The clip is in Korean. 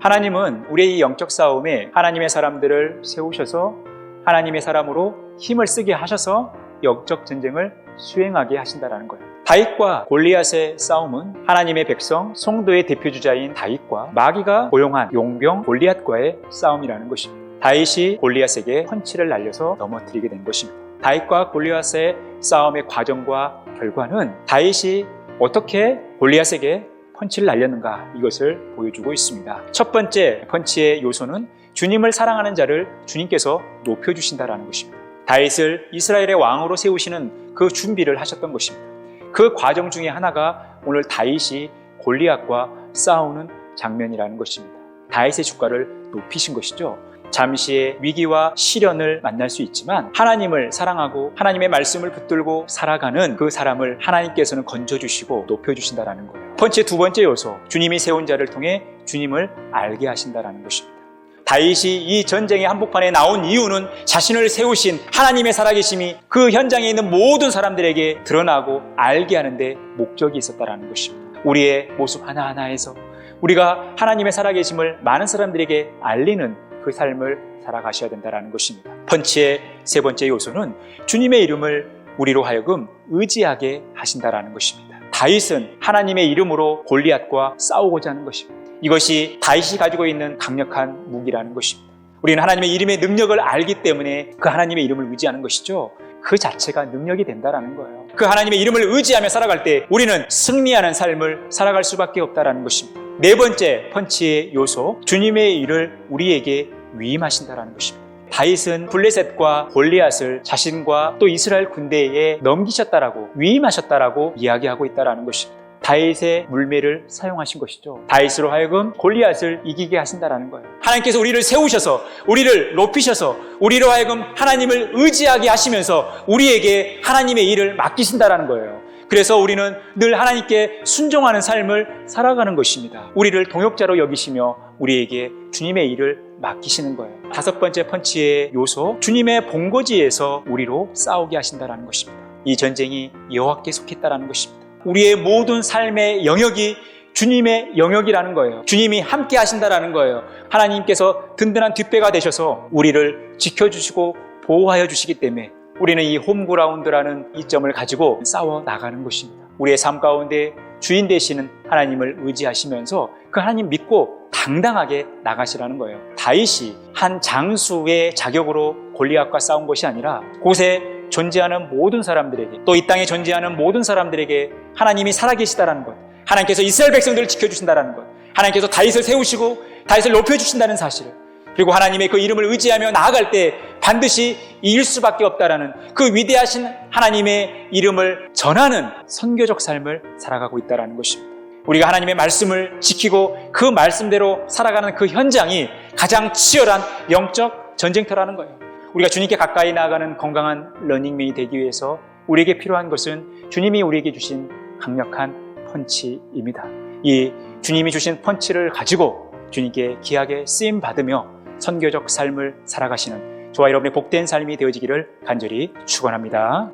하나님은 우리의 이 영적 싸움에 하나님의 사람들을 세우셔서 하나님의 사람으로 힘을 쓰게 하셔서 영적 전쟁을 수행하게 하신다라는 거예요. 다윗과 골리앗의 싸움은 하나님의 백성 송도의 대표 주자인 다윗과 마귀가 고용한 용병 골리앗과의 싸움이라는 것입니다. 다윗이 골리앗에게 펀치를 날려서 넘어뜨리게 된 것입니다. 다윗과 골리앗의 싸움의 과정과 결과는 다윗이 어떻게 골리앗에게 펀치를 날렸는가 이것을 보여주고 있습니다. 첫 번째 펀치의 요소는 주님을 사랑하는 자를 주님께서 높여주신다라는 것입니다. 다윗을 이스라엘의 왕으로 세우시는 그 준비를 하셨던 것입니다. 그 과정 중에 하나가 오늘 다윗이 골리앗과 싸우는 장면이라는 것입니다. 다윗의 주가를 높이신 것이죠. 잠시의 위기와 시련을 만날 수 있지만 하나님을 사랑하고 하나님의 말씀을 붙들고 살아가는 그 사람을 하나님께서는 건져주시고 높여주신다라는 거예요. 펀치의 두 번째 요소, 주님이 세운 자를 통해 주님을 알게 하신다라는 것입니다. 다윗이 이 전쟁의 한복판에 나온 이유는 자신을 세우신 하나님의 살아계심이 그 현장에 있는 모든 사람들에게 드러나고 알게 하는데 목적이 있었다라는 것입니다. 우리의 모습 하나하나에서 우리가 하나님의 살아계심을 많은 사람들에게 알리는 그 삶을 살아가셔야 된다는 것입니다. 펀치의 세 번째 요소는 주님의 이름을 우리로 하여금 의지하게 하신다라는 것입니다. 다윗은 하나님의 이름으로 골리앗과 싸우고자 하는 것입니다. 이것이 다윗이 가지고 있는 강력한 무기라는 것입니다. 우리는 하나님의 이름의 능력을 알기 때문에 그 하나님의 이름을 의지하는 것이죠. 그 자체가 능력이 된다라는 거예요. 그 하나님의 이름을 의지하며 살아갈 때 우리는 승리하는 삶을 살아갈 수밖에 없다라는 것입니다. 네 번째 펀치의 요소, 주님의 일을 우리에게 위임하신다라는 것입니다. 다윗은 블레셋과 골리앗을 자신과 또 이스라엘 군대에 넘기셨다라고 위임하셨다라고 이야기하고 있다라는 것입니다. 다윗의 물매를 사용하신 것이죠. 다윗으로 하여금 골리앗을 이기게 하신다라는 거예요. 하나님께서 우리를 세우셔서 우리를 높이셔서 우리로 하여금 하나님을 의지하게 하시면서 우리에게 하나님의 일을 맡기신다라는 거예요. 그래서 우리는 늘 하나님께 순종하는 삶을 살아가는 것입니다. 우리를 동역자로 여기시며 우리에게 주님의 일을 맡기시는 거예요. 다섯 번째 펀치의 요소, 주님의 본거지에서 우리로 싸우게 하신다라는 것입니다. 이 전쟁이 여호와께 속했다라는 것입니다. 우리의 모든 삶의 영역이 주님의 영역이라는 거예요. 주님이 함께 하신다라는 거예요. 하나님께서 든든한 뒷배가 되셔서 우리를 지켜주시고 보호하여 주시기 때문에 우리는 이 홈그라운드라는 이점을 가지고 싸워 나가는 것입니다. 우리의 삶 가운데 주인 되시는 하나님을 의지하시면서 그 하나님 믿고 당당하게 나가시라는 거예요. 다윗이 한 장수의 자격으로 골리앗과 싸운 것이 아니라 곳에 존재하는 모든 사람들에게 또 이 땅에 존재하는 모든 사람들에게 하나님이 살아계시다라는 것, 하나님께서 이스라엘 백성들을 지켜주신다라는 것, 하나님께서 다윗을 세우시고 다윗을 높여주신다는 사실을 그리고 하나님의 그 이름을 의지하며 나아갈 때 반드시 이길 수밖에 없다라는 그 위대하신 하나님의 이름을 전하는 선교적 삶을 살아가고 있다라는 것입니다. 우리가 하나님의 말씀을 지키고 그 말씀대로 살아가는 그 현장이 가장 치열한 영적 전쟁터라는 거예요. 우리가 주님께 가까이 나아가는 건강한 러닝맨이 되기 위해서 우리에게 필요한 것은 주님이 우리에게 주신 강력한 펀치입니다. 이 주님이 주신 펀치를 가지고 주님께 귀하게 쓰임 받으며 선교적 삶을 살아가시는 저와 여러분의 복된 삶이 되어지기를 간절히 축원합니다.